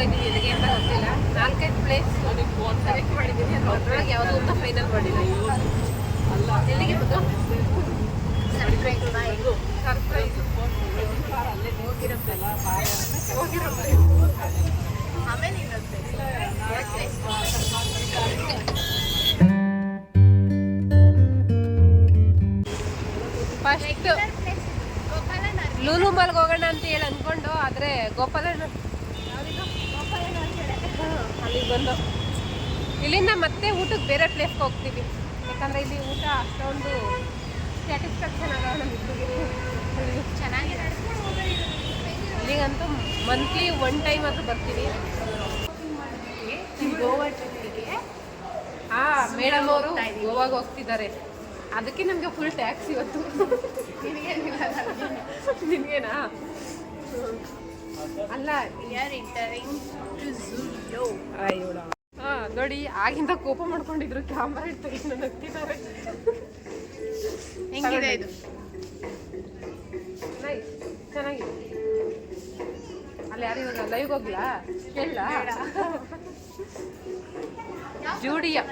ಹೋಗ್ತಾ ಇದ್ದೀವಿ ಎಲ್ಲಿಗೆ ಅಂತ ಗೊತ್ತಿಲ್ಲ. ನಾಲ್ಕೈದು ಪ್ಲೇಸ್ ಸೆಲೆಕ್ಟ್ ಮಾಡಿದ್ದೀನಿ ಅದ್ರೊಳಗೆ ಯಾವುದೋ ಅಂತ ಫೈನಲ್ ಮಾಡಿಲ್ಲ. ಎಲ್ಲಿಗೆ ಹೋಗೋದು ಸರ್ಪ್ರೈಸ್ ಆಮೇಲೆ ಇನ್ನೊಂದು ಫಸ್ಟ್ ಲೂಲು ಮಾಲ್ಗೆ ಹೋಗೋಣ ಅಂತ ಹೇಳಿ ಅನ್ಕೊಂಡು ಆದರೆ ಗೋಪಾಲಣ್ಣ ಅಲ್ಲಿಗೆ ಬಂದು. ಇಲ್ಲಿಂದ ಮತ್ತೆ ಊಟಕ್ಕೆ ಬೇರೆ ಪ್ಲೇಸ್ಗೆ ಹೋಗ್ತೀವಿ. ಯಾಕಂದ್ರೆ ಇಲ್ಲಿ ಊಟ ಅಷ್ಟೊಂದು ಸ್ಯಾಟಿಸ್ಫ್ಯಾಕ್ಷನ್ ಆಗಲ್ಲ ನಮ್ಮಿಬ್ಬರಿಗೆ ಚೆನ್ನಾಗಿದೆ. ಇಲ್ಲಿಗಂತೂ ಮಂತ್ಲಿ ಒನ್ ಟೈಮ್ ಆದರೂ ಬರ್ತೀವಿ. ಗೋವಾ ಟ್ರಿಪ್ಪಿಗೆ ಹಾ ಮೇಡಮ್ ಅವರು ಗೋವಾಗ ಹೋಗ್ತಿದ್ದಾರೆ. ಅದಕ್ಕೆ ನಮಗೆ ಫುಲ್ ಟ್ಯಾಕ್ಸ್ ಇವತ್ತು. ನಿನಗೇನಾ ಅಲ್ಲ ಹಾ ನೋಡಿ ಆಗಿಂದ ಕೋಪ ಮಾಡ್ಕೊಂಡಿದ್ರು ಕ್ಯಾಮ್ರಾ ಇಟ್ಟು ನಗ್ತಿದ್ದಾರೆ ಹೆಂಗಿದೆ ಇದು? ಚೆನ್ನಾಗಿದೆ. ಅಲ್ಲಿ ಯಾರು ಇವಾಗ ಲೈವ್ ಹೋಗ್ಲಾ? ಕೇಳ ಜೂಡಿಯಾ.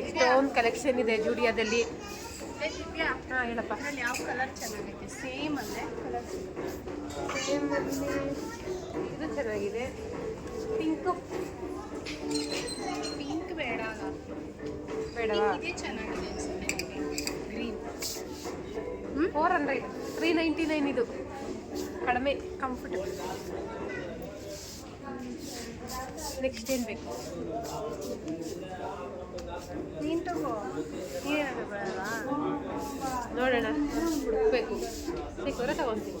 ಎಷ್ಟೊಂದು ಕಲೆಕ್ಷನ್ ಇದೆ ಜೂಡಿಯಾದಲ್ಲಿ. ಹಾ ಹೇಳಪ್ಪ. ಅದ್ರಲ್ಲಿ ಯಾವ ಕಲರ್ ಚೆನ್ನಾಗೈತೆ? ಸೇಮ್ ಅಂದರೆ ಕಲರ್ ಇದು ಚೆನ್ನಾಗಿದೆ. ಪಿಂಕ್ ಪಿಂಕ್ ಬೇಡ ಬೇಡವಾ? ಇದೇ ಚೆನ್ನಾಗಿದೆ ಅನ್ಸುತ್ತೆ green four hundred three ninety nine ಇದು. ಕಡಿಮೆ ಕಂಫರ್ಟಬಲ್ ನೆಕ್ಸ್ಟ್ ಏನು ಬೇಕು? ನೀನು ತಗೋ. ನೀನೇನಾದ್ರು ಬೇಡವಾ ನೋಡೋಣ. ಹುಡುಕ್ಬೇಕು. ಸಿಕ್ಕರೆ ತಗೊಂತೀನಿ.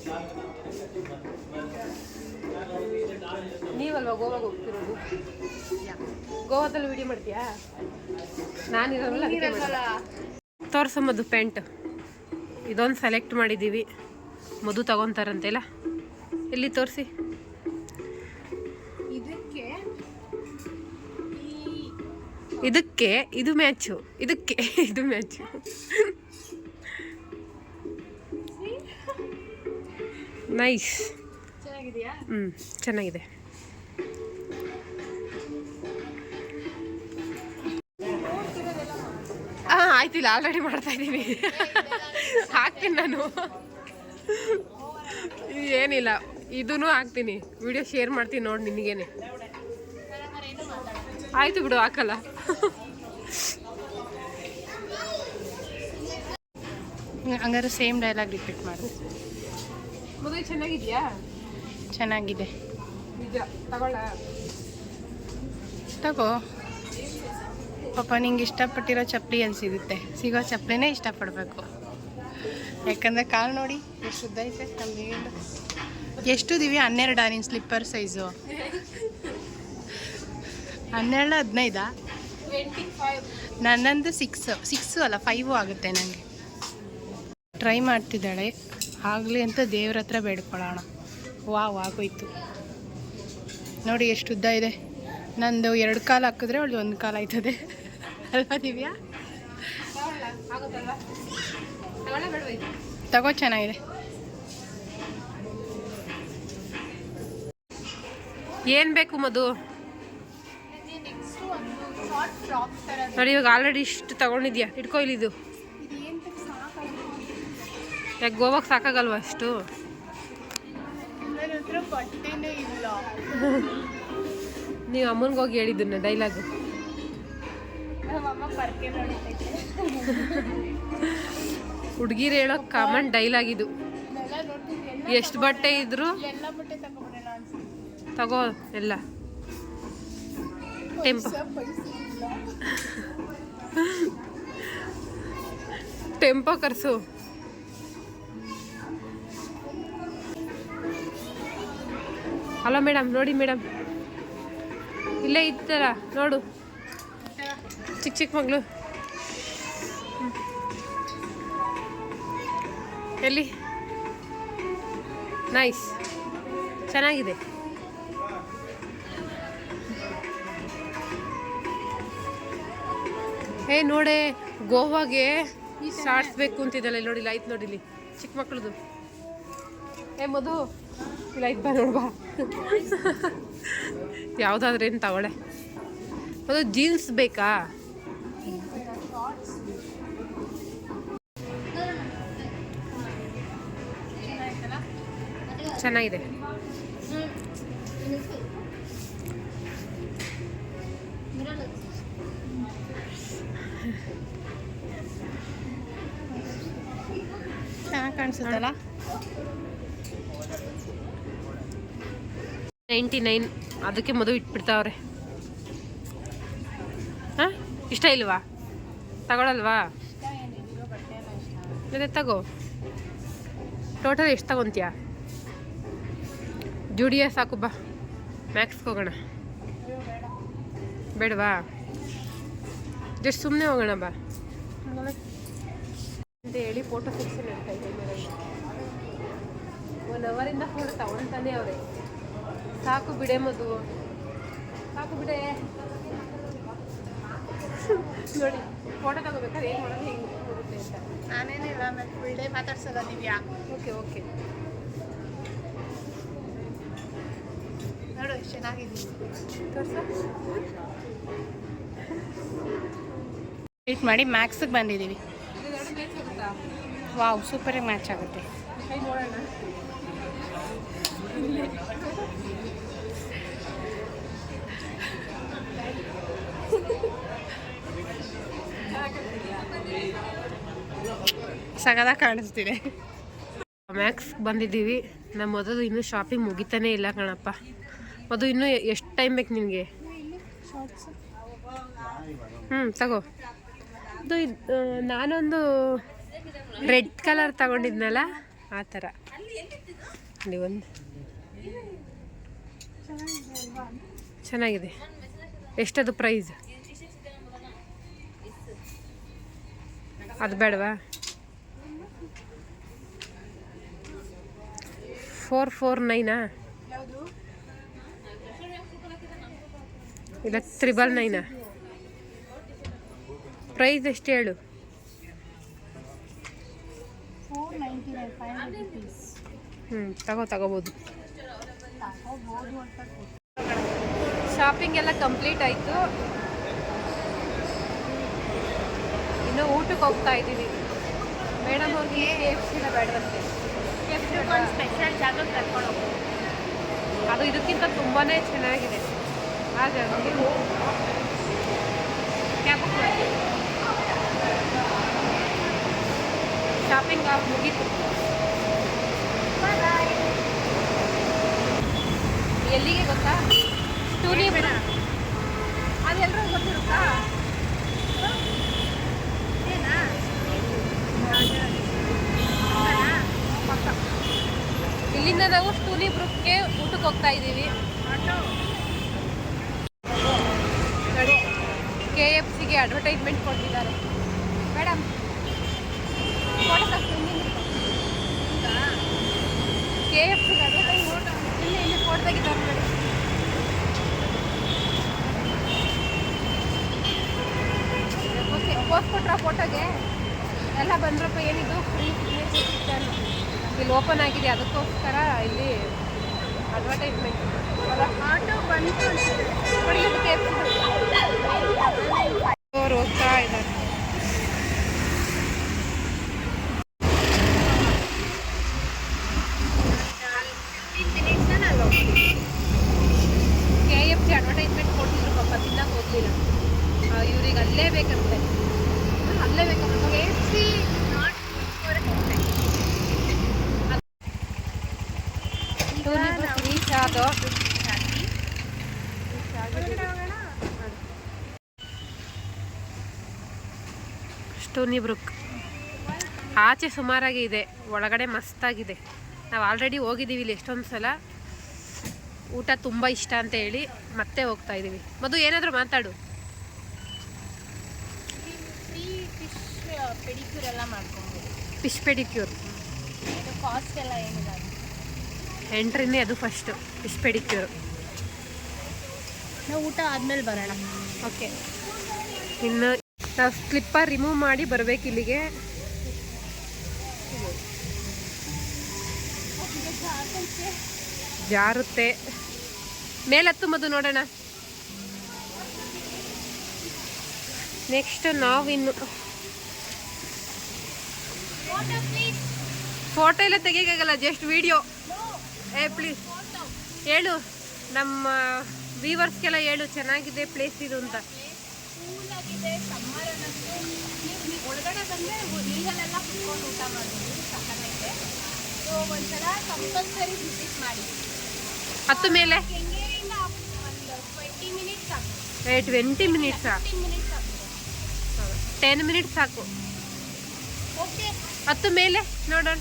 ನೀವಲ್ವಾ ಗೋವಾಗ ಹೋಗ್ತಿರೋದು? ಗೋವಾದಲ್ಲಿ ವಿಡಿಯೋ ಮಾಡ್ತೀಯಾ? ನಾನಿರೋಲ್ಲ. ತೋರ್ಸಮ್ಮದು ಪ್ಯಾಂಟ್ ಇದೊಂದು ಸೆಲೆಕ್ಟ್ ಮಾಡಿದ್ದೀವಿ. ಮದು ತಗೊತಾರಂತೆಲ್ಲ ಎಲ್ಲಿ ತೋರಿಸಿ. ಇದಕ್ಕೆ ಇದು ಮ್ಯಾಚು ಇದಕ್ಕೆ ಇದು ಮ್ಯಾಚು ನೈಸ್ ಹ್ಞೂ ಚೆನ್ನಾಗಿದೆ. ಹಾಂ ಆಯ್ತಿಲ್ಲ ಆಲ್ರೆಡಿ ಮಾಡ್ತಾ ಇದ್ದೀನಿ ಹಾಕ್ತೀನಿ ನಾನು. ಏನಿಲ್ಲ ಇದೂ ಹಾಕ್ತೀನಿ. ವಿಡಿಯೋ ಶೇರ್ ಮಾಡ್ತೀನಿ ನೋಡಿ ನಿನಗೇನೆ. ಆಯ್ತು ಬಿಡು ಹಾಕಲ್ಲ. ಹಂಗಾರೆ ಸೇಮ್ ಡೈಲಾಗ್ ರಿಪೀಟ್ ಮಾಡು. ಮದುವೆ ಚೆನ್ನಾಗಿದ್ಯಾ? ಚೆನ್ನಾಗಿದೆ. ನಿಜ ತಗೊಳ್ಳ. ತಗೋ. ಪಾಪ ನಿಂಗೆ ಇಷ್ಟಪಟ್ಟಿರೋ ಚಪ್ಪಲಿ ಅಲ್ಲಿ ಸಿಗುತ್ತೆ ಸಿಗೋ ಚಪ್ಪಲಿನೇ ಇಷ್ಟಪಡಬೇಕು. ಯಾಕಂದರೆ ಕಾಲು ನೋಡಿ ಎಷ್ಟು ಶುದ್ಧ ಐತೆ ನಮ್ಮ ಎಷ್ಟು ದಿವಿ ಹನ್ನೆರಡಾ ನಿನ್ನ ಸ್ಲಿಪ್ಪರ್ ಸೈಜು ಹನ್ನೆರಡು ಹದಿನೈದಾ? ನನ್ನಂದು ಸಿಕ್ಸ್ ಸಿಕ್ಸು ಅಲ್ಲ ಫೈವು ಆಗುತ್ತೆ ನನಗೆ ಟ್ರೈ ಮಾಡ್ತಿದ್ದಾಳೆ. ಆಗಲಿ ಅಂತ ದೇವ್ರ ಹತ್ರ ಬೇಡ್ಕೊಳ್ಳೋಣ. ವಾವ್ ಆಗೋಯ್ತು. ನೋಡಿ ಎಷ್ಟು ಉದ್ದ ಇದೆ. ನಂದು ಎರಡು ಕಾಲು ಹಾಕಿದ್ರೆ ಅವಳು ಒಂದು ಕಾಲು ಆಯ್ತದೆ. ಅಲ್ವಾ ದಿವ್ಯಾ? ತಗೋ ಚೆನ್ನಾಗಿದೆ. ಏನು ಬೇಕು ಮಧು? ನೋಡಿ ಇವಾಗ ಆಲ್ರೆಡಿ ಇಷ್ಟು ತಗೊಂಡಿದ್ಯಾ? ಇಟ್ಕೋ ಇಲ್ಲಿ ಇದು ಯಾಕೆ ಗೋವಾಗೆ ಸಾಕಾಗಲ್ವಾ ಅಷ್ಟು ನೀವು ಅಮ್ಮನಿಗೆ ಹೋಗಿ ಹೇಳಿದ್ದನ್ನ ಡೈಲಾಗ್ ಹುಡುಗಿರು ಹೇಳೋ ಕಾಮನ್ ಡೈಲಾಗ್ ಇದು. ಎಷ್ಟು ಬಟ್ಟೆ ಇದ್ರು ತಗೋ ಎಲ್ಲ. ಟೆಂಪೋ ಟೆಂಪೋ ಕರ್ಸು. ಹಲೋ ಮೇಡಮ್ ನೋಡಿ ಮೇಡಮ್ ಇಲ್ಲೇ ಇತ್ತಲ್ಲ ನೋಡು. ಚಿಕ್ಕ ಚಿಕ್ಕ ಮಗಳು. ಎಲ್ಲಿ? ನೈಸ್ ಚೆನ್ನಾಗಿದೆ. ಏ, ನೋಡೆ, ಗೋವಾಗೆ ಶಾರ್ಟ್ಸ್ ಬೇಕು ಅಂತಿದ್ದಲ್ಲ ಇಲ್ಲಿ ನೋಡಿ ಆಯ್ತು ನೋಡಿಲಿ. ಚಿಕ್ಕ ಮಕ್ಳದು. ಏ, ಮಧು ಇದು ಬಾ ನೋಡ್ಬಾ ಯಾವುದಾದ್ರೇನು ತಗೊಳೆ. ಅದು ಜೀನ್ಸ್ ಬೇಕಾ? ಚೆನ್ನಾಗಿದೆ. ಕಾಣಿಸುತ್ತಲ್ಲ? Ninety nine. ಅದಕ್ಕೆ ಮದುವೆ ಇಟ್ಬಿಡ್ತಾವ್ರೆ. ಹಾಂ? ಇಷ್ಟ ಇಲ್ವಾ? ತಗೊಳಲ್ವಾ? ಮತ್ತೆ ತಗೋ. ಟೋಟಲ್ ಎಷ್ಟು ತಗೊಂತೀಯ? ಜುಡಿಯ ಸಾಕು ಬಾ. ಮ್ಯಾಕ್ಸ್ಗೆ ಹೋಗೋಣ. ಬೇಡವಾ? ಜಸ್ಟ್ ಸುಮ್ಮನೆ ಹೋಗೋಣ ಬಾ. ಅಂತ ಹೇಳಿ ಫೋಟೋ ಸೆಕ್ಷನ್ ಇದೆ ಮೇಡಮ್ ಒನ್ ಅವರಿಂದ ಫೋಟೋ ತಗೊಳ್ತಾನೆ ಅವರೇ. ಸಾಕು ಬಿಡೆ ಮದು ಸಾಕು ಬಿಡೆ. ನೋಡಿ ಫೋಟೋ ತಗೋಬೇಕಾದ್ರೆ ಏನು ಮಾಡೋದು ಹೆಂಗೆ ಬರುತ್ತೆ ಅಂತ. ನಾನೇನಿಲ್ಲ ಮತ್ತೆ ಬಿಡೆ ಮಾತಾಡ್ಸಲ್ಲ ದಿವ್ಯಾ? ಓಕೆ ಓಕೆ ನೋಡು ಎಷ್ಟು ಚೆನ್ನಾಗಿದ್ದೀನಿ. ವೇಟ್ ಮಾಡಿ ಮ್ಯಾಕ್ಸಿಗೆ ಬಂದಿದ್ದೀವಿ. ವಾವ್ ಸೂಪರಾಗಿ ಮ್ಯಾಚ್ ಆಗುತ್ತೆ. ಸಗದ ಕಾಣಿಸ್ತಿದೆ. ಮ್ಯಾಕ್ಸ್ ಬಂದಿದ್ದೀವಿ. ನಮ್ಮ ಮೊದಲು ಇನ್ನೂ ಶಾಪಿಂಗ್ ಮುಗಿತಾನೆ ಇಲ್ಲ ಕಣಪ್ಪ. ಅದು ಇನ್ನೂ ಎಷ್ಟು ಟೈಮ್ ಬೇಕು ನಿಮಗೆ ಹ್ಞೂ ತಗೋ. ಅದು ನಾನೊಂದು ರೆಡ್ ಕಲರ್ ತಗೊಂಡಿದ್ನಲ್ಲ? ಆ ಥರ ಒಂದು. ಚೆನ್ನಾಗಿದೆ. ಎಷ್ಟದು ಪ್ರೈಸ್ ಅದು ಬೇಡವಾ? ಫೋರ್ ಫೋರ್ ನೈನಾ ಇಲ್ಲ ತ್ರಿಬಲ್ ನೈನಾ ಪ್ರೈಸ್ ಎಷ್ಟು ಹೇಳು? Four ninety nine five hundred rupees ಹ್ಞೂ ತಗೋ ತಗೋಬೋದು. ತಗೋಬೋದು ಅಂತ ಶಾಪಿಂಗ್ ಎಲ್ಲ ಕಂಪ್ಲೀಟ್ ಆಯಿತು. ಇನ್ನು ಊಟಕ್ಕೆ ಹೋಗ್ತಾ ಇದ್ದೀವಿ. ಮೇಡಮ್ ಅವ್ರಿಗೆ ಕೆ ಎಫ್ ಸಿನ ಬೇಡವಂತೆ ಕೆ ಎಫ್ ಸಿ ಒಂದು ಸ್ಪೆಷಲ್ ಜಾಗಕ್ಕೆ ಕರ್ಕೊಂಡು ಅದು ಇದಕ್ಕಿಂತ ತುಂಬಾ ಚೆನ್ನಾಗಿದೆ. ಹಾಗಾಗಿ. ಕ್ಯಾಬ್ ಶಾಪಿಂಗ್ ಆಗಿ ಮುಗೀತು ಎಲ್ಲಿಗೆ ಗೊತ್ತಾ ಟೂನಿ ಬೇಡ ಅದೆಲ್ಲರೂ ಗೊತ್ತಿರುತ್ತಾ ಏನಾ ಇಲ್ಲಿಂದ ನಾವು ಸ್ಟೂನಿ ಬ್ರೂಕ್ಗೆ ಊಟಕ್ಕೆ ಹೋಗ್ತಾ ಇದ್ದೀವಿ ಕೆ ಎಫ್ ಸಿಗೆ ಅಡ್ವರ್ಟೈಸ್ಮೆಂಟ್ ಕೊಟ್ಟಿದ್ದಾರೆ ಮೇಡಮ್ ಕೆ ಎಫ್ ಸಿಗೆ ಅಡ್ವರ್ಟೈಸ್ಮೆಂಟ್ ಇಲ್ಲಿ ಇಲ್ಲಿ ಫೋಟೋ ತೆಗಿತಾರೆ ನೋಡಿ ಓಕೆ ಪೋಸ್ಟ್ ಕೊಟ್ರ ಫೋಟೋಗೆ ಎಲ್ಲ ಬಂದ್ರಪ್ಪ ಏನಿದು? ಫ್ರೀ ಸಿಗ್ತಾನೆ ಇಲ್ಲಿ ಓಪನ್ ಆಗಿದೆ. ಅದಕ್ಕೋಸ್ಕರ ಇಲ್ಲಿ ಅಡ್ವರ್ಟೈಸ್ಮೆಂಟ್ ಆಟೋ ಬಂತು ಅವ್ರು ಹೋಗ್ತಾ ಇದ್ದಾರೆ ಕೆ ಎಫ್ ಸಿ ಅಡ್ವರ್ಟೈಸ್ಮೆಂಟ್ ಕೊಟ್ಟಿದ್ರು ಪಾಪ ತಿನ್ನಕ್ಕೆ ಹೋಗ್ಲಿಲ್ಲ ಇವ್ರಿಗೆ ಅಲ್ಲೇ ಬೇಕಂತೆ ಅಲ್ಲೇ ಬೇಕಂತ ಕೆ ಎಫ್ ಸಿ ರೀಚ್ ಆದೋ ಸ್ಟೋನಿ ಬ್ರುಕ್. ಆಚೆ ಸುಮಾರಾಗಿ ಇದೆ ಒಳಗಡೆ ಮಸ್ತಾಗಿದೆ. ನಾವು ಆಲ್ರೆಡಿ ಹೋಗಿದ್ದೀವಿ ಇಲ್ಲಿ ಎಷ್ಟೊಂದು ಸಲ. ಊಟ ತುಂಬ ಇಷ್ಟ ಅಂತ ಹೇಳಿ ಮತ್ತೆ ಹೋಗ್ತಾ ಇದ್ದೀವಿ ಮದು ಏನಾದರೂ ಮಾತಾಡು. ಪೆಡಿಕ್ಯೂರ್ ಎಲ್ಲ ಮಾಡ್ಕೊಬೋದು. ಫಿಶ್ ಪೆಡಿಕ್ಯೂರ್ ಕಾಸ್ಟ್ ಎಲ್ಲ ಏನಿಲ್ಲ ಎಂಟ್ರಿನೇ ಅದು ಫಸ್ಟು ಫಿಶ್ ಪೆಡಿಕ್ಯೂರ್ ನಾವು ಊಟ ಆದ್ಮೇಲೆ ಬರೋಣ. ಓಕೆ ಇನ್ನು ನಾವು ಸ್ಲಿಪ್ಪರ್ ರಿಮೂವ್ ಮಾಡಿ ಬರಬೇಕು ಇಲ್ಲಿಗೆ. ಜಾರುತ್ತೆ. ಮೇಲತ್ತು ಮದು ನೋಡೋಣ. ನೆಕ್ಸ್ಟ್ ನಾವಿನ್ನು. ಫೋಟೋ ಎಲ್ಲ ತೆಗಿಯೋಕ್ಕಾಗಲ್ಲ ಜಸ್ಟ್ ವಿಡಿಯೋ ಏ ಪ್ಲೀಸ್ ಹೇಳು ನಮ್ಮ ವೀವರ್ಸ್ಗೆಲ್ಲ ಹೇಳು ಚೆನ್ನಾಗಿದೆ ಪ್ಲೇಸ್ ಇದು ಅಂತ. ನೀವು ಈಗಲೆಲ್ಲ ಕುತ್ಕೊಂಡು ಊಟ ಮಾಡಿದ್ವಿ ಸಕ್ಕತ್ತಾಗಿದೆ ಸೊ ಒಂದ್ಸಲ ಕಂಪಲ್ಸರಿ ವಿಸಿಟ್ ಮಾಡಿ. ಹತ್ತು ಮೇಲೆ? ಕೆಂಗೇರಿಯಿಂದ ಒಂದು ಟ್ವೆಂಟಿ ಮಿನಿಟ್ಸ್ ಸಾಕು ಏ ಟ್ವೆಂಟಿ ಮಿನಿಟ್ಸಾ ಫಿಫ್ಟೀನ್ ಮಿನಿಟ್ಸ್ ಸಾಕು ಟೆನ್ ಮಿನಿಟ್ಸ್ ಸಾಕು. ಓಕೆ ಹತ್ತು ಮೇಲೆ? ನೋಡೋಣ.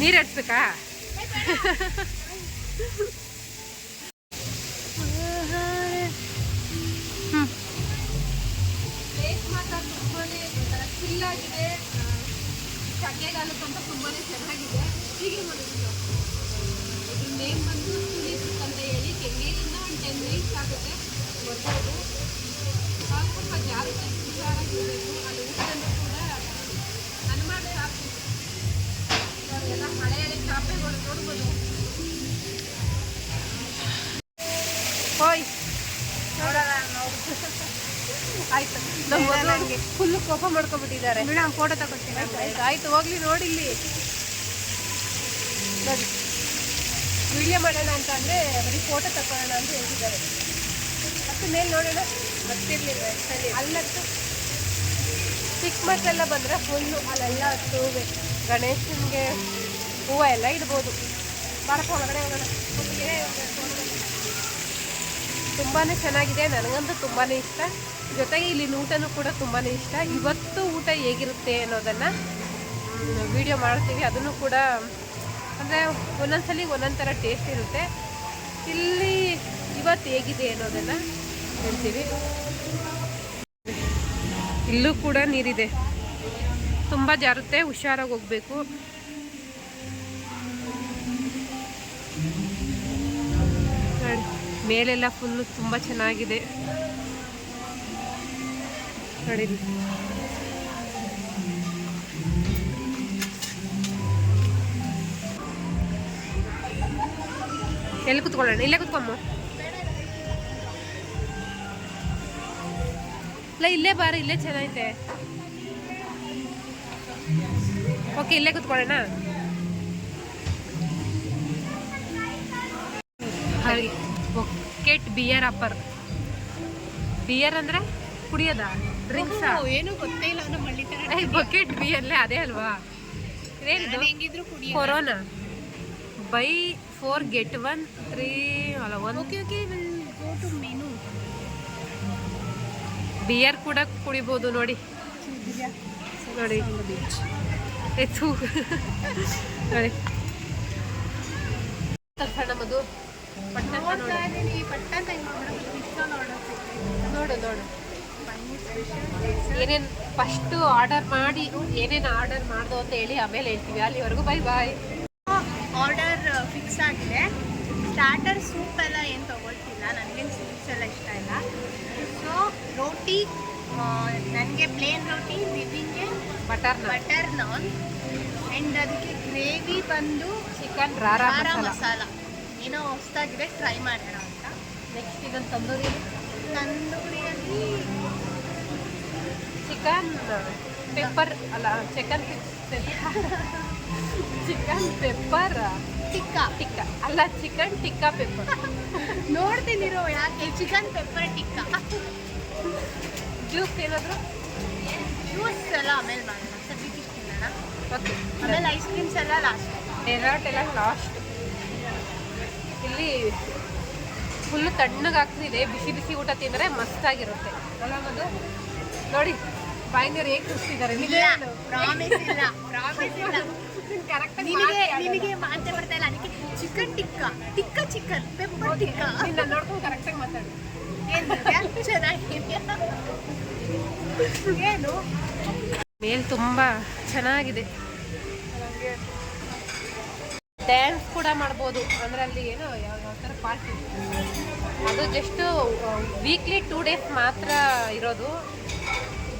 ನೀರು ಹಡ್ಸ್ಬೇಕಾ ಆಗಿದೆ ಚಳಿಗಾಲಕ್ಕಂತ ತುಂಬಾ ಚೆನ್ನಾಗಿದೆ ಹೀಗೆ ಮಾಡೋದು ಇದ್ರ ನೇಮ್ ಬಂದು ಸುನೀತ್ ಅಂತ ಹೇಳಿ ಕೆಂಗೇರಿಂದ ಒಂದು ಟೆನ್ ಮಿನಿಟ್ಸ್ ಆಗುತ್ತೆ ಬರ್ಬೋದು ಕೋಪ ಮಾಡ್ಕೊಂಡ್ಬಿಟ್ಟಿದ್ದಾರೆ. ಮೇಡಮ್ ಫೋಟೋ ತಗೊಳ್ತೀನಿ. ಆಯ್ತು ಹೋಗ್ಲಿ ನೋಡಿಲ್ಲಿ ನೋಡಿ ವಿಡಿಯೋ ಮಾಡೋಣ ಅಂತ ಅಂದರೆ ಬರೀ ಫೋಟೋ ತಗೊಳ್ಳೋಣ ಅಂತ ಹೇಳ್ತಿದ್ದಾರೆ. ಮತ್ತೆ ಮೇಲೆ ನೋಡೋಣ? ಗೊತ್ತಿರಲಿಲ್ಲ ಸರಿ. ಅಲ್ಲತ್ತು. ಚಿಕ್ಕ ಮಕ್ಕಳೆಲ್ಲ ಬಂದರೆ ಫುಲ್ಲು ಅಲ್ಲೆಲ್ಲ ಹತ್ತು ಗಣೇಶನಿಗೆ ಹೂವು ಎಲ್ಲ ಇಡ್ಬೋದು. ಬರಕ್ಕೆ ಒಳಗಡೆ ಹೋಗೋಣ. ತುಂಬಾ ಚೆನ್ನಾಗಿದೆ. ನನಗಂತೂ ತುಂಬಾ ಇಷ್ಟ. ಜೊತೆಗೆ ಇಲ್ಲಿನ ಊಟನೂ ಕೂಡ ತುಂಬಾ ಇಷ್ಟ. ಇವತ್ತು ಊಟ ಹೇಗಿರುತ್ತೆ ಅನ್ನೋದನ್ನು ವಿಡಿಯೋ ಮಾಡ್ತೀವಿ. ಅದನ್ನು ಕೂಡ, ಅಂದರೆ ಒಂದೊಂದ್ಸಲಿ ಒಂದೊಂದು ಟೇಸ್ಟ್ ಇರುತ್ತೆ. ಇಲ್ಲಿ ಇವತ್ತು ಹೇಗಿದೆ ಅನ್ನೋದನ್ನು ಹೇಳ್ತೀವಿ. ಇಲ್ಲೂ ಕೂಡ ನೀರಿದೆ. ತುಂಬ ಜಾರುತ್ತೆ, ಹುಷಾರಾಗಿ ಹೋಗ್ಬೇಕು. ಮೇಲೆಲ್ಲ ಫುಲ್ಲು ತುಂಬ ಚೆನ್ನಾಗಿದೆ. ನೋಡಿ. ಎಲ್ಲಿ ಕುತ್ಕೊಳ್ಳೋಣ? ಇಲ್ಲೇ ಕುತ್ಕೊಮ್ಮ ಇಲ್ಲ ಇಲ್ಲೇ ಬಾರ, ಇಲ್ಲೇ ಚೆನ್ನಾಗೈತೆ. ಓಕೆ ಇಲ್ಲೇ ಕುತ್ಕೊಳ್ಳೋಣ? ಬಿಯರ್ ಅಪ್ಪರ್ ಬಿಯರ್ ಅಂದ್ರೆ ಕುಡಿಯೋದ? ಡ್ರಿಂಕ್ಸ್? ಏನು ಗೊತ್ತೇ ಇಲ್ಲ ನಮ್ಮ ಹಳ್ಳಿ ತರ ಬಕೆಟ್ ಬಿಯರ್ಲೆ ಅದೇ ಅಲ್ವಾ? ಇದೇನಿದು? ಹೆಂಗಿದ್ರು corona. Buy four get one three ಅಲ್ಲ one. Okay okay will go to menu beer ಕೂಡ ಕುಡಿಬೋದು ನೋಡಿ. ನೋಡಿ. ಎತ್ತು ನೋಡಿ. ತರ್ಸೋಣ ನೋಡು. ನೋಡ್ತಾ ಇದ್ದೀನಿ. ಪಟ್ಟ ಟೈಮ್ ಇಷ್ಟೊಂದು ನೋಡು. ನೋಡು ಏನೇನು ಫಸ್ಟು ಆರ್ಡರ್ ಮಾಡಿ ಏನೇನು ಆರ್ಡರ್ ಮಾಡ್ದು ಅಂತ ಹೇಳಿ ಆಮೇಲೆ ಹೇಳ್ತೀವಿ. ಅಲ್ಲಿವರೆಗೂ ಬೈ ಬಾಯ್ ಆರ್ಡರ್ ಫಿಕ್ಸ್ ಆಗಿದೆ. ಸ್ಟಾರ್ಟರ್ ಸೂಪ್ ಎಲ್ಲ ಏನು ತೊಗೊಳ್ತಿಲ್ಲ. ನನಗೆ ಸೂಪ್ಸ್ ಎಲ್ಲ ಇಷ್ಟ ಇಲ್ಲ. ಸೊ ರೋಟಿ ನನಗೆ ಪ್ಲೇನ್ ರೋಟಿ ಬಿಬಿಂಗೆ ಬಟರ್ ಬಟರ್ ನಾನ್ ಆ್ಯಂಡ್ ಅದಕ್ಕೆ ಗ್ರೇವಿ ಬಂದು ಚಿಕನ್ ರಾರ ಮಸಾಲ ಏನೋ ಹೊಸ್ದಾಗಿದೆ ಟ್ರೈ ಮಾಡೋಣ ಅಂತ. ನೆಕ್ಸ್ಟ್ ಇದನ್ನು ತಂದೂರಿ ತಂದೂರಿಯಲ್ಲಿ ಚಿಕನ್ ಪೆಪ್ಪರ್ ಅಲ್ಲ chicken chicken pepper? Tikka. Tikka. ಅಲ್ಲ ಚಿಕನ್ ಟಿಕ್ಕಾ ಪೆಪ್ಪರ್. ನೋಡ್ತೀನಿರೋ ಯಾಕೆ ಚಿಕನ್ ಪೆಪ್ಪರ್ ಟಿಕ್ಕ? ಜ್ಯೂಸ್ ಏನಾದರೂ? ಜ್ಯೂಸ್ ಎಲ್ಲ ಆಮೇಲೆ ಮಾಡೋಣ. ಸದ್ಯಕ್ಕೆ ತಿನ್ನೋಣ ಓಕೆ ಆಮೇಲೆ ಐಸ್ ಕ್ರೀಮ್ಸ್ ಎಲ್ಲ ಲಾಸ್ಟ್ ಡೆಸರ್ಟ್ ಎಲ್ಲ ಲಾಸ್ಟ್ ಇಲ್ಲಿ ಫುಲ್ಲು ತಣ್ಣಗಾಗ್ತಿದೆ ಬಿಸಿ ಬಿಸಿ ಊಟ ತಿಂದರೆ ಮಸ್ತಾಗಿರುತ್ತೆ ಅಲ್ಲ ಅದು ನೋಡಿ ಬಾಯಿನವ್ರು ಹೇಗೆ ಕುಸ್ತಿದ್ದಾರೆ ನಿನಗೆ ಮಾತೆ ಬರ್ತಾ ಇಲ್ಲ. ಅದಕ್ಕೆ chicken tikka tikka chicken pepper tikka. ನಿನ್ನ ನೋಡ್ಕೊಂಡು ಕರೆಕ್ಟಾಗಿ ಮಾತಾಡು. ಏನು? ಮೇಲ್ ತುಂಬಾ ಚೆನ್ನಾಗಿದೆ. ಡ್ಯಾನ್ಸ್ ಕೂಡ ಮಾಡ್ಬೋದು. ಅಂದ್ರೆ ಅಲ್ಲಿ ಏನು ಯಾವ ಯಾವ ಥರ ಪಾರ್ಟಿ ಅದು ಜಸ್ಟ್ ವೀಕ್ಲಿ ಟೂ ಡೇಸ್ ಮಾತ್ರ ಇರೋದು.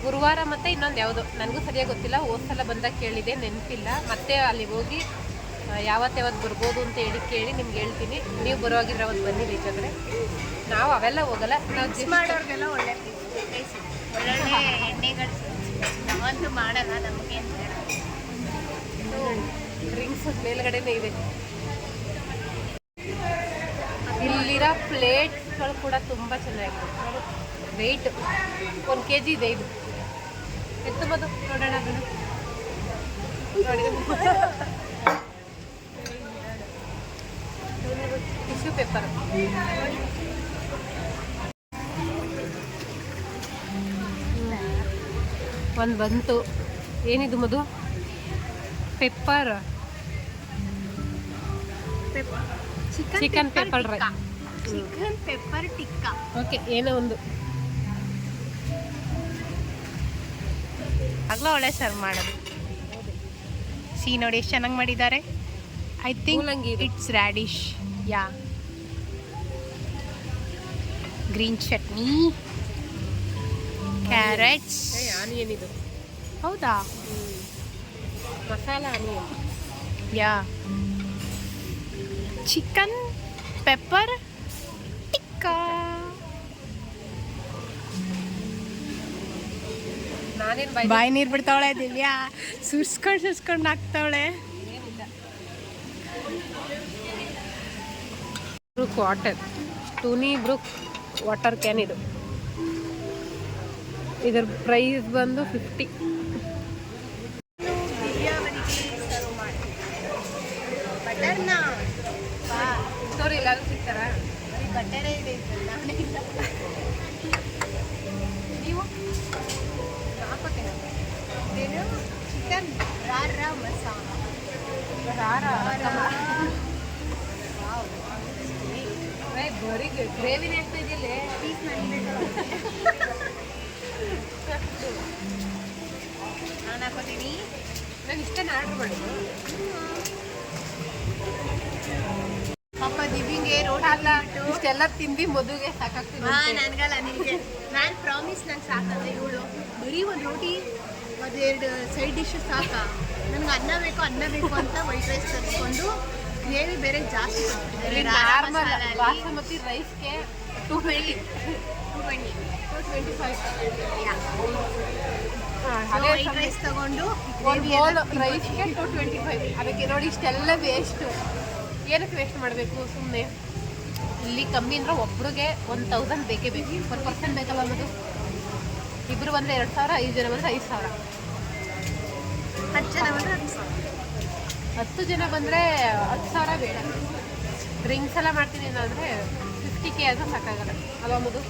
ಗುರುವಾರ ಮತ್ತು ಇನ್ನೊಂದು ಯಾವುದು. ನನಗೂ ಸರಿಯಾಗಿ ಗೊತ್ತಿಲ್ಲ. ಹೋದ್ ಸಲ ಬಂದಾಗ ಕೇಳಿದೆ ನೆನಪಿಲ್ಲ. ಮತ್ತೆ ಅಲ್ಲಿಗೆ ಹೋಗಿ ಯಾವತ್ತು ಯಾವತ್ತು ಬರ್ಬೋದು ಅಂತ ಹೇಳಿ ಕೇಳಿ ನಿಮ್ಗೆ ಹೇಳ್ತೀನಿ. ನೀವು ಬರೋವಾಗಿದ್ರೆ ಅವತ್ತು ಬನ್ನಿ ಬೇಕಾದ್ರೆ ನಾವು ಅವೆಲ್ಲ ಹೋಗಲ್ಲ. ನಾವು ಜಿಮ್ ಮಾಡೋರಿಗೆಲ್ಲ ಒಳ್ಳೆ ಒಳ್ಳೊಳ್ಳೆ ಎಣ್ಣೆಗಳು ನಾವಂತೂ ಮಾಡಲ್ಲ ನಮಗೆ ಡ್ರಿಂಕ್ಸ್ ಮೇಲ್ಗಡೆನೇ ಇದೆ ಇಲ್ಲಿರೋ ಪ್ಲೇಟ್ಸ್ಗಳು ಕೂಡ ತುಂಬ ಚೆನ್ನಾಗಿದೆ ವೆಯ್ಟ್ ಒಂದು ಕೆ ಜಿ ಇದೆ ಇದು. ಮದು ನೋಡೋಣ ಅದನ್ನು. ನೋಡಿ. Tissue paper. ಒಂದು ಬಂತು. ಏನಿದು ಮದು ಪೆಪ್ಪರ್ ಚಿಕನ್ ಪೆಪ್ಪರ್ ರೈ ಚಿಕನ್ ಪೆಪ್ಪರ್ ಟಿಕ್ಕಾ ಓಕೆ ಏನೋ ಒಂದು. ಅಗ್ಲ ಒಳ್ಳೆ ಸರ್ವ್ ಮಾಡೋದು. ಸಿ ನೋಡಿ ಎಷ್ಟು ಚೆನ್ನಾಗಿ ಮಾಡಿದ್ದಾರೆ. I think. It's radish yeah. Green chutney carrots onion ಇದು. ಹೌದಾ? Masala onion yeah. Chicken pepper tikka ಬಾಯಿ ನೀರು ಬಿಡ್ತಾವಳೆ ದಿವ್ಯಾ? ಸುರ್ಸ್ಕೊಂಡು ಸುರ್ಸ್ಕೊಂಡು ಹಾಕ್ತಾವಳೆ. Brook water. ಟೂನಿ brook water can ಇದು. ಇದರ ಪ್ರೈಸ್ ಬಂದು ಫಿಫ್ಟಿ ಗ್ರೇವಿನೇ ಆಗ್ತಾ ಇದೆಯಲ್ಲ ಪೀಸ್ ನಾನು ಹಾಕೋತೀನಿ ನಾನು ಇಷ್ಟೇ ಆರ್ಡರ್ ಮಾಡಿದ್ದು ಪಾಪ ದಿವ್ಯಂಗೆ ರೋಟಿ ಇಷ್ಟೆಲ್ಲ ತಿಂದು ಮದುವೆ ಸಾಕಾಗ್ತೀನಿ ಹಾ ನಿನಗೆ ನಾನು ಪ್ರಾಮಿಸ್ ನಂಗೆ ಸಾಕಂದ್ರೆ ಇವಳು ಬರೀ ಒಂದು ರೋಟಿ ಅದೆರಡು ಸೈಡ್ ಡಿಶ್ ಸಾಕ? ನನಗೆ ಅನ್ನ ಬೇಕು ಅನ್ನ ಬೇಕು ಅಂತ ವೈಟ್ ರೈಸ್ ತರಿಸ್ಕೊಂಡು ಗ್ರೇವಿ ಬೇರೆ ಜಾಸ್ತಿ basmati ರೈಸ್ಗೆ two twenty two twenty two twenty five white rice ತಗೊಂಡು ರೈಸ್ಗೆ ಟು ಟ್ವೆಂಟಿ ಫೈವ್ ಅದಕ್ಕೆ ನೋಡಿ ಇಷ್ಟೆಲ್ಲ ವೇಸ್ಟು ಏನಕ್ಕೆ ವೇಸ್ಟ್ ಮಾಡಬೇಕು? ಸುಮ್ಮನೆ ಇಲ್ಲಿ ಕಮ್ಮಿ ಅಂದ್ರೆ ಒಬ್ರಿಗೆ ಒನ್ ತೌಸಂಡ್ ಬೇಕೇ ಬೇಕು. ಪರ್ ಪರ್ಸೆಂಟ್ ಬೇಕಲ್ಲ ಅನ್ನೋದು. ಇಬ್ಬರು ಬಂದರೆ ಎರಡು ಸಾವಿರ ಐದು ಜನ ಬಂದರೆ ಐದು ಸಾವಿರ. ಹತ್ತು ಜನ ಬಂದ್ರೆ ಹತ್ತು ಸಾವಿರ. ಹತ್ತು ಜನ ಬಂದರೆ ಹತ್ತು ಸಾವಿರ ಬೇಡ. ಡ್ರಿಂಕ್ಸ್ ಎಲ್ಲ ಮಾಡ್ತೀನಿ ಅಂದರೆ ಫಿಫ್ಟಿ ಕೆ ಆದರೂ ಸಾಕಾಗಲ್ಲ. ಅಲ್ವಾ ಮದು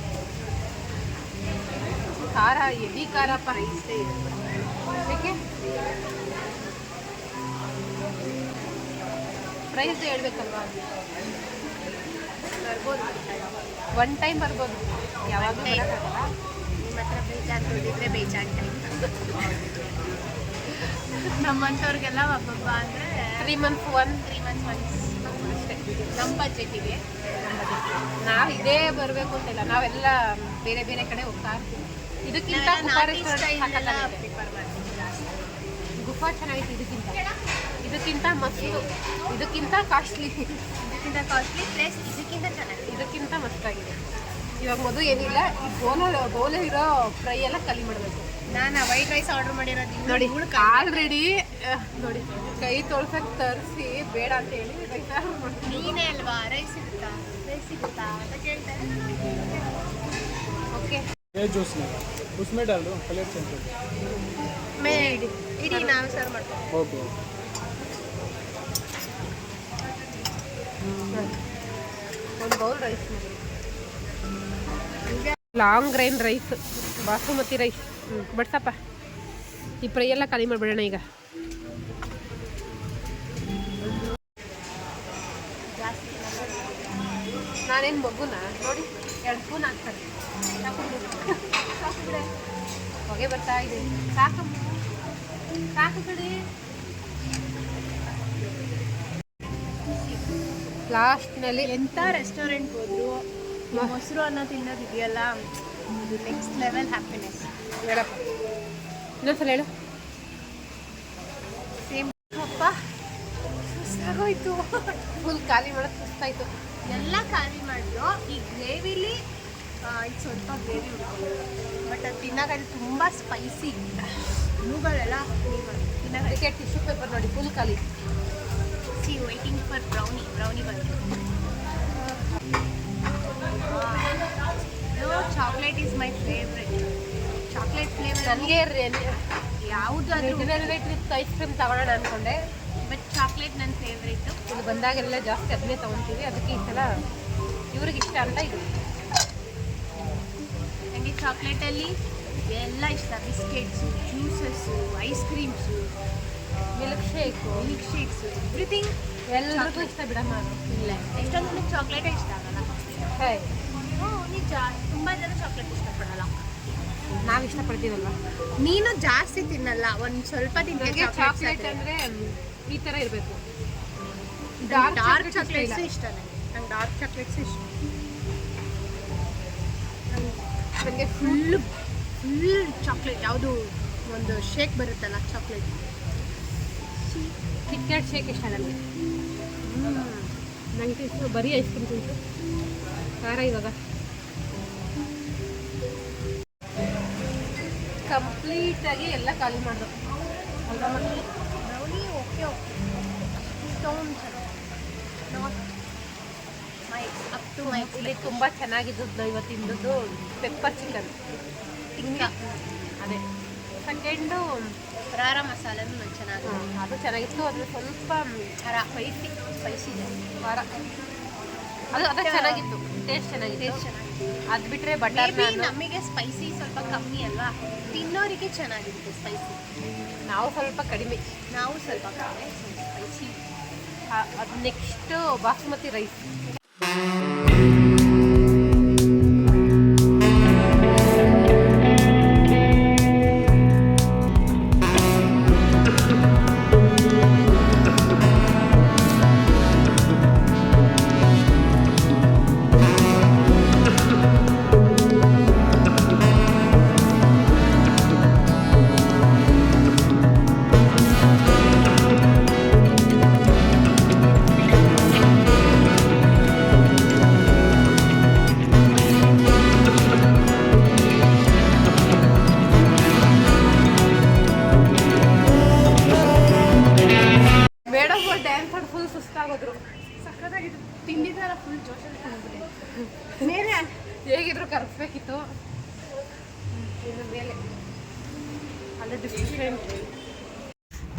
ಖಾರ ಎವಿ ಖಾರ ರೈಸೇ ಇದೆ. ಪ್ರೈಸ್ ಹೇಳ್ಬೇಕಲ್ವಾ? ಬರ್ಬೋದು. ಒನ್ ಟೈಮ್ ಬರ್ಬೋದು. ಯಾವಾಗಲೂ. ನಿಮ್ಮ ಹತ್ರ ಬೇಜಾರು ದುಡ್ಡಿದ್ರೆ ನಮ್ಮಂಥವ್ರಿಗೆಲ್ಲ ಒಬ್ಬೊಬ್ಬ ಅಂದರೆ three months one three months once ಅಷ್ಟೇ. ನಮ್ಮ ಬಜೆಟಿಗೆ ನಾವು ಇದೇ ಬರಬೇಕು ಅಂತಿಲ್ಲ ನಾವೆಲ್ಲ ಬೇರೆ ಬೇರೆ ಕಡೆ ಹೋಗ್ತಾ ಇರ್ತೀವಿ. ಇದಕ್ಕಿಂತ ಗುಫಾ ಚೆನ್ನಾಗಿತ್ತು ಇದಕ್ಕಿಂತ. ಇದಕ್ಕಿಂತ ಮಸ್ತು. ಇದಕ್ಕಿಂತ ಕಾಸ್ಟ್ಲಿ ಇದಕ್ಕಿಂತ ಕಾಸ್ಟ್ಲಿ ಪ್ಲೇಸ್ ಇದಕ್ಕಿಂತ ಚೆನ್ನಾಗಿದೆ. ಇದಕ್ಕಿಂತ ಮಸ್ತಾಗಿದೆ ಇವಾಗ ಮದುವೆ ಏನಿಲ್ಲ ಈ ಬೋಲ ಇರೋ ಫ್ರೈ ಎಲ್ಲ ಖಾಲಿ ಮಾಡಬೇಕು. ನಾನು ವೈಟ್ ರೈಸ್ ಆರ್ಡರ್ ಮಾಡಿರೋದು ನೋಡಿ ಆಲ್ರೆಡಿ ನೋಡಿ ಕೈ ತೊಳ್ಸಕ್ಕೆ ತರಿಸಿ ಬೇಡ ಅಂತ ಹೇಳಿ ರೈಸ್ ಮಾಡ್ತೀನಿ. ನೀನೇ ಅಲ್ವಾ? ರೈಸ್ ಸಿಗುತ್ತಾ? ರೈಸ್ ಸಿಗುತ್ತಾ? ಅಂತ ಕೇಳ್ತಾರೆ ಓಕೆ. ಜ್ಯೂಸ್ ಉಸ್ಮೆ ಡಾಲ್ಡು ಕಲೆಕ್ಟ್ ಸೆಂಟರ್ ಮೇ ಇಡಿ ಇಡಿ ನಾವು ಸರ್ ಮಾಡ್ತೀವಿ. ಓಕೆ ಒಂದು bowl rice long grain rice basmati rice ಬಡ್ಸಪ್ಪ. ಈ ಫ್ರೈ ಎಲ್ಲ ಖಾಲಿ ಮಾಡಿಬಿಡೋಣ ಈಗ. ನಾನೇನು ಮಗುನ ನೋಡಿ, ಎರಡು ಸ್ಪೂನ್ ಹಾಕ್ತಾರೆ. ಹೊಗೆ ಬರ್ತಾ ಇದೆ. ಸಾಕು ಸಾಕು ಬಿಡಿ. ಲಾಸ್ಟ್ನಲ್ಲಿ ಎಂಥ ರೆಸ್ಟೋರೆಂಟ್ ಹೋದ್ರು? ಮೊಸರು ಅನ್ನ ತಿನ್ನೋದಿದೆಯಲ್ಲ ಇದೆಯಲ್ಲ? ನೆಕ್ಸ್ಟ್ ಲೆವೆಲ್ ಹ್ಯಾಪಿನೆಸ್ ಹೇಳಪ್ಪ. ಇನ್ನೊಂದ್ಸಲ ಹೇಳು. ಸೇಮ್ ಅಪ್ಪ ಸುಸ್ತಾಗೋಯ್ತು. ಫುಲ್ ಖಾಲಿ ಮಾಡೋದು ಸುಸ್ತಾಯ್ತು. ಎಲ್ಲ ಖಾಲಿ ಮಾಡಿದ್ರು. ಈ ಗ್ರೇವಿಲಿ ಇದು ಸ್ವಲ್ಪ ಗ್ರೇವಿ ಉಳ್ಕೊಂಡು ಬಟ್ ಅದು ತಿನ್ನೋಕಲ್ಲಿ ತುಂಬ ಸ್ಪೈಸಿ ಮೂಗಳೆಲ್ಲ ತಿನ್ನೋಕೆ ಟಿಶ್ಯೂ ಪೇಪರ್ ನೋಡಿ ಫುಲ್ ಖಾಲಿ. See waiting for brownie brownie ಬಂತು. Chocolate is my favourite chocolate flavour ನನಗೆ ಯಾವುದಾದ್ರೂ. ವೆಲ್ವೆಟ್ ವಿತ್ ಐಸ್ ಕ್ರೀಮ್ ತಗೊಳ್ಳೋಣ ಅಂದ್ಕೊಂಡೆ ಬಟ್ ಚಾಕ್ಲೇಟ್ ನನ್ನ ಫೇವ್ರೇಟು ಇಲ್ಲಿ ಬಂದಾಗೆಲ್ಲ ಜಾಸ್ತಿ ಅದನ್ನೇ ತೊಗೊತೀವಿ ಅದಕ್ಕೆ ಈ ಸಲ ಇವ್ರಿಗೆ ಇಷ್ಟ ಅಂತ ಇದು. ನನಗೆ ಚಾಕ್ಲೇಟಲ್ಲಿ ಎಲ್ಲ ಇಷ್ಟ. Biscuits juices ice cream milkshake milkshakes everything ಎಲ್ಲರಿಗೂ ಇಷ್ಟ ಬಿಡಮ್ಮ. ಇಲ್ಲ ಎಷ್ಟೊಂದು ನನಗೆ ಚಾಕ್ಲೇಟೇ ಇಷ್ಟ ಆಗಲ್ಲ. ಹೇ. ನಿಜ ತುಂಬ ಜನ ಚಾಕ್ಲೇಟ್ ಇಷ್ಟಪಡಲ್ಲ. ನಾವು ಇಷ್ಟಪಡ್ತೀವಲ್ಲ ನೀನು ಜಾಸ್ತಿ ತಿನ್ನಲ್ಲ ಒಂದು ಸ್ವಲ್ಪ ನನಗೆ ಚಾಕ್ಲೇಟ್ ಅಂದರೆ ಈ ಥರ ಇರಬೇಕು. ಡಾರ್ಕ್ ಚಾಕ್ಲೇಟ್ಸ್ ಇಷ್ಟ ನನಗೆ ನಂಗೆ. ಡಾರ್ಕ್ ಚಾಕ್ಲೇಟ್ಸ್ ಇಷ್ಟ. ನನಗೆ ಫುಲ್ ಫುಲ್ ಚಾಕ್ಲೇಟ್ ಯಾವುದು ಒಂದು ಶೇಕ್ ಬರುತ್ತಲ್ಲ ಚಾಕ್ಲೇಟ್ ಕಿಟ್ಕ್ಯಾಟ್ ಶೇಕ್ ಇಷ್ಟ ನನಗೆ ನನಗೆ ಇಷ್ಟು ಬರೀ ಐಸ್ ಕ್ರೀಮ್ ತಿಂತು ಖಾರ ಇವಾಗ. ಕಂಪ್ಲೀಟಾಗಿ ಎಲ್ಲ ಖಾಲಿ ಮಾಡಿದ್ರು. ಅಲ್ವಾ? Brownie okay okay. Not my up to my ಇಲ್ಲಿ ತುಂಬ ಚೆನ್ನಾಗಿದ್ದು ಇವತ್ತಿಂದದ್ದು ಪೆಪ್ಪರ್ ಚಿಕನ್ ಟಿಕ್ಕ ಅದೇ. ಸೆಕೆಂಡು ರಾರ ಮಸಾಲೆನೂ ನಾನು ಚೆನ್ನಾಗಿ ಅದು ಚೆನ್ನಾಗಿತ್ತು ಅದು ಸ್ವಲ್ಪ ಖಾರ ಸ್ಪೈಸಿ ಸ್ಪೈಸಿ ಇದೆ. ಖಾರ. ಅದು ಅದು ಚೆನ್ನಾಗಿತ್ತು. ಟೇಸ್ಟ್ ಚೆನ್ನಾಗಿತ್ತು. ಟೇಸ್ಟ್ ಚೆನ್ನಾಗಿದೆ ಅದು ಬಿಟ್ರೆ ನಮಗೆ ಸ್ಪೈಸಿ ಸ್ವಲ್ಪ ಕಮ್ಮಿ ಅಲ್ವಾ? ತಿನ್ನೋರಿಗೆ ಚೆನ್ನಾಗಿರುತ್ತೆ ಸ್ಪೈಸಿ ನಾವು ಸ್ವಲ್ಪ ಕಡಿಮೆ. ನಾವು ಸ್ವಲ್ಪ ಕಮ್ಮಿ ಸ್ಪೈಸಿ ಅದು ನೆಕ್ಸ್ಟ್ ಬಾಸುಮತಿ ರೈಸ್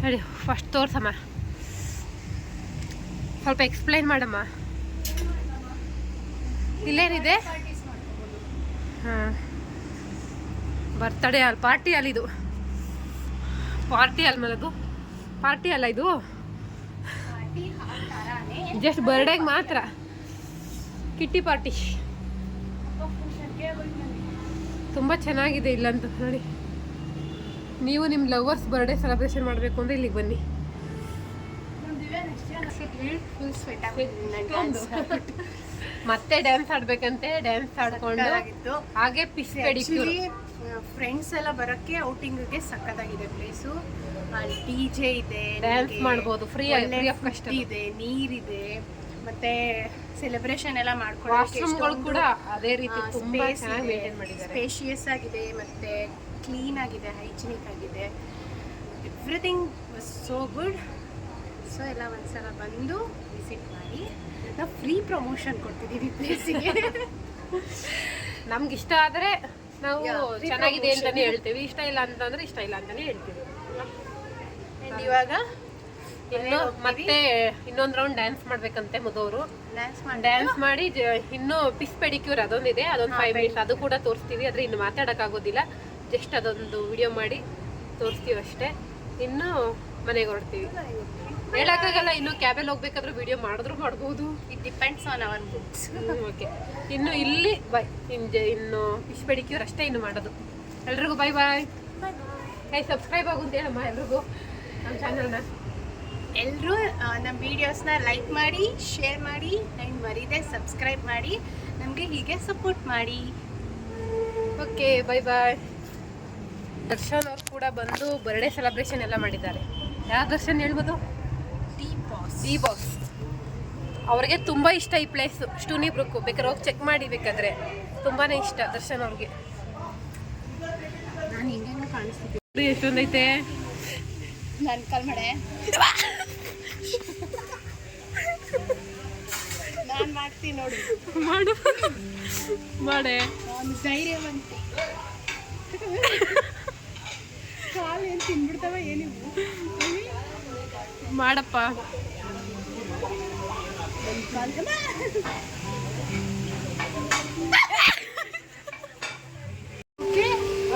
ತಡಿ ಫಸ್ಟ್ ತೋರ್ಸಮ್ಮ ಸ್ವಲ್ಪ ಎಕ್ಸ್ಪ್ಲೈನ್ ಮಾಡಮ್ಮ. ಇಲ್ಲೇನಿದೆ? ಹಾಂ. ಬರ್ತಡೇ ಅಲ್ಲಿ ಪಾರ್ಟಿ ಅಲ್ಲಿ ಇದು. ಪಾರ್ಟಿ ಅಲ್ ಮಲಗು. ಪಾರ್ಟಿ ಅಲ್ಲ ಇದು? ಜಸ್ಟ್ ಬರ್ಡೇಗೆ ಮಾತ್ರ. ಕಿಟ್ಟಿ ಪಾರ್ಟಿ ತುಂಬ ಚೆನ್ನಾಗಿದೆ ಇಲ್ಲಂತೂ ನೋಡಿ. ನೀವು ನಿಮ್ಮ ಲವರ್ಸ್ ಬರ್ಡೇ ಸೆಲೆಬ್ರೇಷನ್ ಮಾಡಬೇಕು ಅಂದರೆ ಇಲ್ಲಿಗೆ ಬನ್ನಿ. ಮತ್ತೆ ಡ್ಯಾನ್ಸ್ ಆಡ್ಬೇಕಂತೆ. ಡ್ಯಾನ್ಸ್ ಆಡ್ಕೊಂಡು ಹಾಗೆ ಪಿಸ್ ಫ್ರೆಂಡ್ಸ್ ಎಲ್ಲ ಬರೋಕ್ಕೆ ಔಟಿಂಗ್ಗೆ ಸಕ್ಕತ್ತಾಗಿದೆ ಪ್ಲೇಸು ಡಿ ಜೆ ಇದೆ ಡ್ಯಾನ್ಸ್ ಮಾಡ್ಬೋದು, ಫ್ರೀ ಆಗಿ- cost. ಇದೆ ನೀರಿದೆ. ಮತ್ತೆ ಸೆಲೆಬ್ರೇಷನ್ ಎಲ್ಲ ವಾಶ್ರೂಮ್ಗಳು ಕೂಡ ಅದೇ ರೀತಿ ತುಂಬಾ ಚೆನ್ನಾಗಿ ಮೇಂಟೈನ್ ಮಾಡಿದ್ದಾರೆ. ಸ್ಪೇಷಿಯಸ್ ಆಗಿದೆ ಮತ್ತೆ ಕ್ಲೀನ್ ಆಗಿದೆ ಹೈಜಿನಿಕ್ ಆಗಿದೆ. Everything was so good so ಎಲ್ಲ ಒಂದ್ಸಲ ಬಂದು ವಿಸಿಟ್ ಮಾಡಿ. ನಾವು ಫ್ರೀ ಪ್ರಮೋಷನ್ ಕೊಡ್ತಿದ್ದೀವಿ ಪ್ಲೇಸಿಗೆ ನಮ್ಗೆ ಇಷ್ಟ ಆದರೆ ನಾವು ಚೆನ್ನಾಗಿದೆ. ಅಂತಾನೆ ಹೇಳ್ತೀವಿ. ಇಷ್ಟ ಇಲ್ಲ ಅಂತಂದ್ರೆ ಇಷ್ಟ ಇಲ್ಲ ಅಂತಾನೆ ಹೇಳ್ತೀವಿ. ಇವಾಗ ಇನ್ನು ಮತ್ತೆ ಇನ್ನೊಂದು ರೌಂಡ್ ಡ್ಯಾನ್ಸ್ ಮಾಡ್ಬೇಕಂತೆ ಮುದೋರು. ಡ್ಯಾನ್ಸ್ ಮಾಡಿ ಇನ್ನು ಪಿಸ್ ಪೆಡಿಕ್ಯೂರ್ ಅದೊಂದಿದೆ ಅದೊಂದು ಫೈವ್ ಮಿನಿಟ್ಸ್ ಅದು ಕೂಡ ತೋರಿಸ್ತೀವಿ ಆದ್ರೆ ಇನ್ನು ಮಾತಾಡೋಕ್ಕಾಗೋದಿಲ್ಲ. ಜಸ್ಟ್ ಅದೊಂದು ವಿಡಿಯೋ ಮಾಡಿ ತೋರಿಸ್ತೀವಿ ಅಷ್ಟೇ. ಇನ್ನು ಮನೆಗೆ ಹೊರಡ್ತೀವಿ. ಹೇಳಕ್ಕಾಗಲ್ಲ ಇನ್ನು ಕ್ಯಾಬಲ್ಲಿ ಹೋಗ್ಬೇಕಾದ್ರೆ ವಿಡಿಯೋ ಮಾಡಿದ್ರು ಮಾಡ್ಬೋದು. It depends on our books okay ಇನ್ನು ಇಲ್ಲಿ ಬಾಯ್ ಇನ್ನು ಇನ್ನು ಫಿಶ್ ಪೆಡಿಕ್ಯೂರ್ ಅಷ್ಟೇ ಇನ್ನು ಮಾಡೋದು. ಎಲ್ರಿಗೂ ಬಾಯ್ ಬಾಯ್ ಕೈ ಸಬ್ಸ್ಕ್ರೈಬ್ ಆಗು ಅಂತ ಹೇಳಮ್ಮ ಎಲ್ರಿಗೂ. ನಮ್ಮ ಚಾನಲ್ನ ಎಲ್ಲರೂ ನಮ್ಮ ವೀಡಿಯೋಸ್ನ ಲೈಕ್ ಮಾಡಿ ಶೇರ್ ಮಾಡಿ ಆ್ಯಂಡ್ ಮರೀದೆ ಸಬ್ಸ್ಕ್ರೈಬ್ ಮಾಡಿ ನಮಗೆ ಹೀಗೆ ಸಪೋರ್ಟ್ ಮಾಡಿ. ಓಕೆ ಬೈ ಬಾಯ್ ದರ್ಶನ್ ಅವ್ರು ಕೂಡ ಬಂದು ಬರ್ಡೇ ಸೆಲೆಬ್ರೇಷನ್ ಎಲ್ಲ ಮಾಡಿದ್ದಾರೆ. ಯಾವ ದರ್ಶನ್ ಹೇಳ್ಬೋದು? ಟೀ ಬಾಕ್ಸ್ ಟೀ ಬಾಕ್ಸ್ ಅವ್ರಿಗೆ ತುಂಬ ಇಷ್ಟ ಈ ಪ್ಲೇಸ್ ಸ್ಟೂನಿ ಬ್ರುಕ್ಕು ಬೇಕಾದ್ರೆ ಹೋಗಿ ಚೆಕ್ ಮಾಡಿ ಬೇಕಾದ್ರೆ. ತುಂಬಾ ಇಷ್ಟ ದರ್ಶನ್ ಅವ್ರಿಗೆ. ನಾನು ಹಿಂಗೆ ಕಾಣಿಸ್ತೀನಿ ಎಷ್ಟೊಂದೈತೆ? ನಾನು ಕಾಲ್ ಮಾಡೆ. ಮಾಡ್ತೀನಿ ನೋಡಿ. ಮಾಡು. ಮಾಡೆ. ನಾನು ಧೈರ್ಯವಂತೆ ಕಾಲು ಏನು ತಿನ್ಬಿಡ್ತಾವ ಏನಿವು ಮಾಡಪ್ಪ.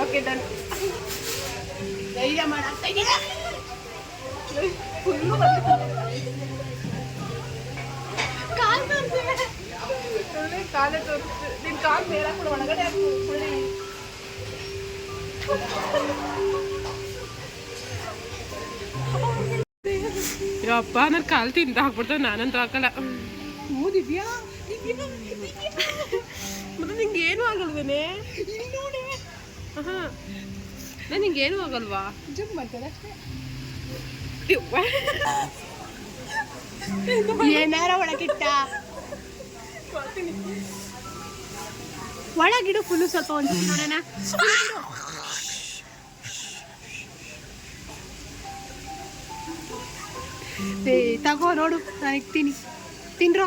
Okay done. ಮೇಲೆ ಕೂಡ ಒಳಗಡೆ ಒಳ್ಳೆ. ಯಪ್ಪ ನನ್ನ ಕಾಲು ತಿಂದ ಹಾಕ್ಬಿಡ್ತೇವೆ ನಾನಂತೂ ಹಾಕಲ್ಲ. ಓ ದಿವ್ಯಾ ದಿವ್ಯಾ ಮತ್ತೆ ನಿಂಗೆ ಏನು ಆಗಲ್ವೇನೆ ಹಾಂ ನಾನು ಏನು ಆಗಲ್ವಾ? ಜಂಪ್ ಮಾಡ್ತಾರೆ ಅಷ್ಟೇ. ಏನಾರ ಒಳಗಿಟ್ಟ. ಒಳಗಿಡು ಫುಲ್ಲು ಸ್ವಲ್ಪ ಒಂದು ನೋಡೋಣ. ತಗೋ ನೋಡು, ನಾನು ಇಕ್ತೀನಿ. ತಿನ್ರೋ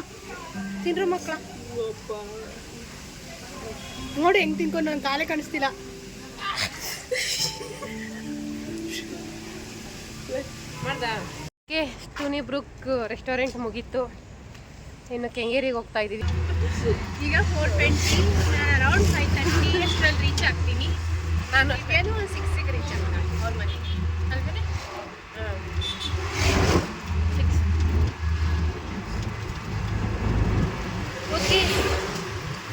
ತಿನ್ರೋ ಮಕ್ಕಳ ನೋಡು, ಹೆಂಗ್ ತಿನ್ಕೊಂಡು ನನ್ನ ಕಾಲೇ ಕಾಣಿಸ್ತಿಲ್ಲ. ಮಾಡ್ದೆ? ಸ್ಟೂನಿ ಬ್ರುಕ್ ರೆಸ್ಟೋರೆಂಟ್ ಮುಗೀತು. ಇನ್ನು ಕೆಂಗೇರಿಗೆ ಹೋಗ್ತಾ ಇದ್ದೀವಿ. ಈಗ ಫೋರ್ ಟ್ವೆಂಟಿ ನಾನು ಅರೌಂಡ್ ಫೈವ್ ತರ್ಟಿ ಅಷ್ಟರಲ್ಲಿ ರೀಚ್ ಆಗ್ತೀನಿ. ನಾನು ಏನು ಒಂದು ಸಿಕ್ಸಿಗೆ ರೀಚ್ ಆಗ್ತೀನಿ ಅವ್ರ ಮನೆ ಸಿಕ್ಸ್ ಓಕೆ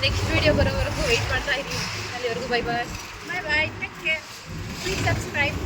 ನೆಕ್ಸ್ಟ್ ವಿಡಿಯೋ ಬರೋವರೆಗೂ ವೆಯ್ಟ್ ಮಾಡ್ತಾ ಇದ್ದೀನಿ ಅಲ್ಲಿವರೆಗೂ bye bye bye bye take care please subscribe